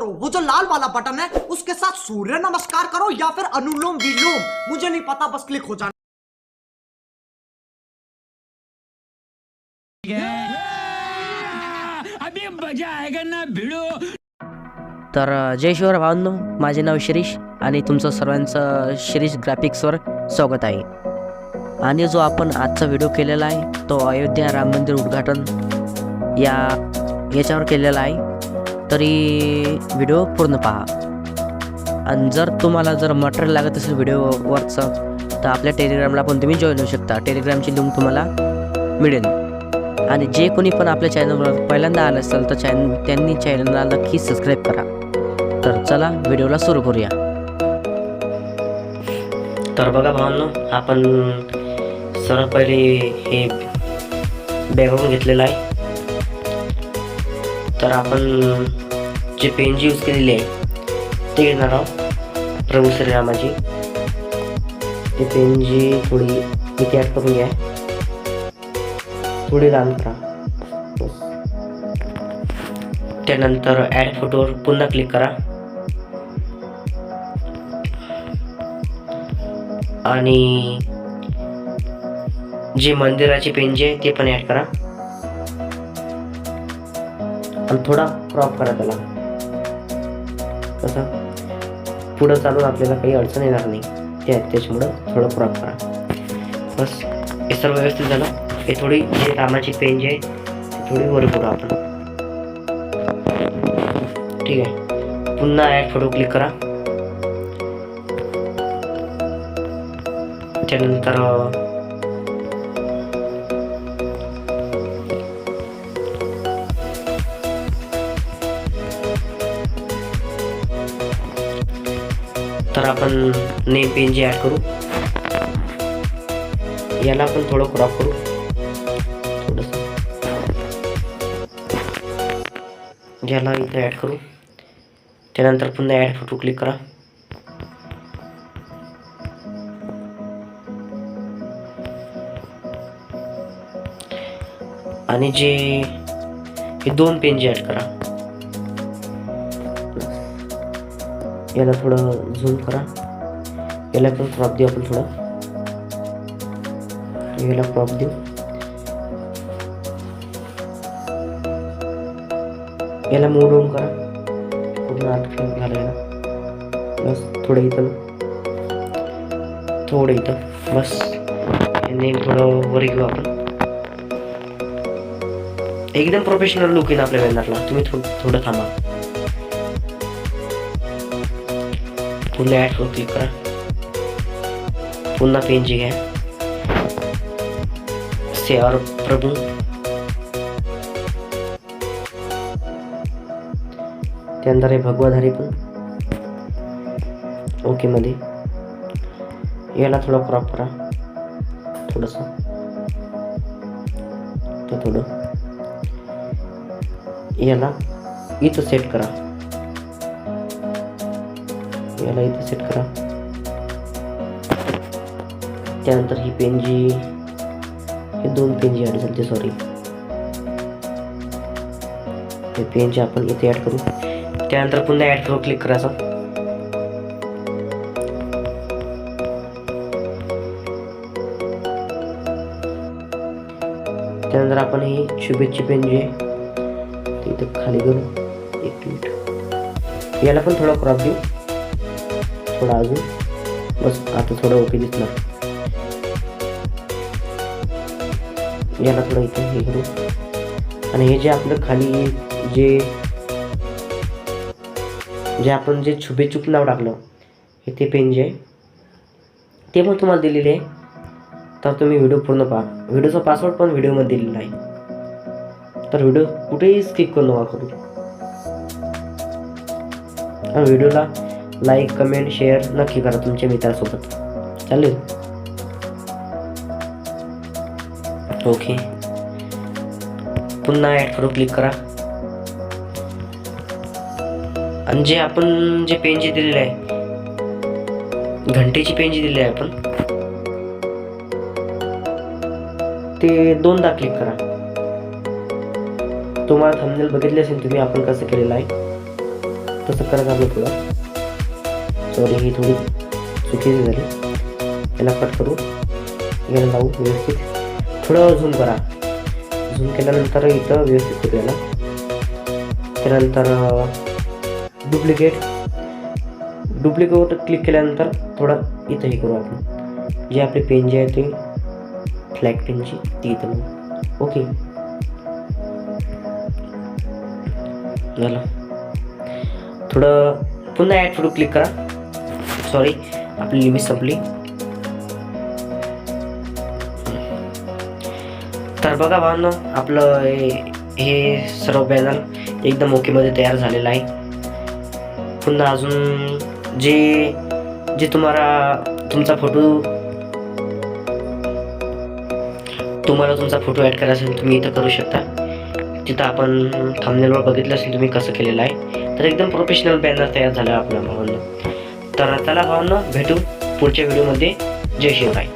करो वो जो लाल वाला बटन है उसके साथ सूर्य नमस्कार करो या फिर अनुलोम विलोम। मुझे नहीं पता बस क्लिक हो जाना। अभी मजा आएगा ना भिड़ो। तर जय शिवर भावांनो माझे नाव शिरीष आणि तुमचं सर्वांचं शिरीष ग्राफिक्सवर स्वागत आहे. आणि जो आपण आजचा व्हिडिओ केलेला आहे तो अयोध्या राम मंदिर उद्घाटन या याच्यावर केलेला आहे. तरी व्हिडिओ पूर्ण पहा. आणि जर तुम्हाला जर मटेरियल लागत असेल व्हिडिओवरचं तर आपल्या टेलिग्रामला पण तुम्ही जॉईन होऊ शकता. टेलिग्रामची लिंक तुम्हाला मिळेल. आणि जे कोणी पण आपल्या चॅनलवर पहिल्यांदा आलं असेल तर चॅन त्यांनी चॅनलला नक्की सबस्क्राईब करा. तर चला व्हिडिओला सुरू करूया. तर बघा भावांनो आपण सर्वात पहिले हे बॅगवरून घेतलेलं आहे. तर आपण जे पेनची यूज केलेली आहे ते घेणार आहोत. प्रभू श्रीरामाची ते पेनची थोडी इतिहास करून घ्या. थोडी लांब करा. त्यानंतर ॲड फोटोवर पुन्हा क्लिक करा. आणि जे मंदिराची पेंजी आहे ते पण ॲड करा. आणि थोडा क्रॉप करा त्याला. कसं पुढं चालून आपल्याला काही अडचण येणार नाही. ते त्याच्यामुळं थोडं क्रॉप करा. बस. हे सर्व व्यवस्थित झालं. हे थोडी जे रामाची पेंज आहे ती थोडी वर करू आपण. ठीक आहे. पुन्हा ॲड फोटो क्लिक करा. त्यानंतर तर आपण नेम पेन जे ॲड करू. याला पण थोडं क्रॉप करू. थोडंसं. याला इथं ॲड करू. त्यानंतर पुन्हा ॲड फोटो क्लिक करा. आणि जे हे दोन पेन जे ॲड करा. याला थोडं झूम करा. याला पण क्रॉप देऊ आपण थोडं. याला क्रॉप देऊ. याला मूव डाऊन करा. पूर्ण आत फ्रेम घाला बस थोडं इथं थोडं इथं. बस. नेम थोडं वर घेऊ आपण. एकदम प्रोफेशनल लुक येईल आपल्या वेळेला तुम्ही थोडं थोडं थांबा. वर क्लिक करा पुन्हा पेनची घ्या सेवार प्रभू। त्यानंतर हे भगवाधारी पण ओके मध्ये याला थोडं क्रॉप करा। थोडस ते थोडं। याला इथं सेट करा। याला इथे सेट करा. त्यानंतर ही पेनजी हे दोन पेनजी ॲड झाली सॉरी हे पेनजी आपण इथे ॲड करू. त्यानंतर पुन्हा ॲड करू क्लिक करायचं. त्यानंतर आपण ही शुभेच्छी पेनजी इथं खाली करू. एक मिनिट. याला पण थोडा क्रॉप देऊ. थोडा अजून बस आता थोडं ओके दिसणार. याला थोडं इथे हे करू. आणि हे जे आपलं खाली जे जे आपण जे छुपेचूप नाव टाकलं हे ते पेन जे आहे ते पण तुम्हाला दिलेले आहे. तर तुम्ही व्हिडिओ पूर्ण पहा. व्हिडिओचा पासवर्ड पण व्हिडिओमध्ये दिलेला आहे. तर व्हिडिओ कुठेही स्किप करू नका करू. व्हिडिओला लाईक कमेंट शेअर नक्की करा तुमच्या मित्रासोबत. चालेल? ओके पुन्हा ॲड करू क्लिक करा. आणि जे आपण जे पेन जे दिलेले आहे घंटेची पेन जी दिली आहे आपण ते दोनदा क्लिक करा. तुम्हाला थंबनेल बघितले असेल तुम्ही आपण कसं केलेलं आहे तसं करा आपलं थोडं सॉरी ही थोडी चुकीची झाली. याला कट करू. याला लावू व्यवस्थित. थोडं झूम करा. झूम केल्यानंतर इथं व्यवस्थित करू याला. त्यानंतर डुप्लिकेट डुप्लिकेट क्लिक केल्यानंतर थोडं इथं हे करू आपण. जे आपली पेन जे आहे ते फ्लॅग पेनची ती इथं ओके. झालं. थोडं पुन्हा ॲड फोटो क्लिक करा. सॉरी आपली लिमिट संपली. तर बघा भावांनो आपलं हे हे सर्व बॅनर एकदम ओकेमध्ये तयार झालेलं आहे. पुन्हा अजून जे जे तुम्हाला तुमचा फोटो तुम्हाला तुमचा फोटो ॲड करायचा असेल तुम्ही इथं करू शकता. तिथं आपण थांबनेलवर बघितलं असेल तुम्ही कसं केलेलं आहे. तर एकदम प्रोफेशनल बॅनर तयार झाला आपल्या भावांना. तर चला भावांना भेटू पुढच्या व्हिडिओमध्ये जय शिवराय.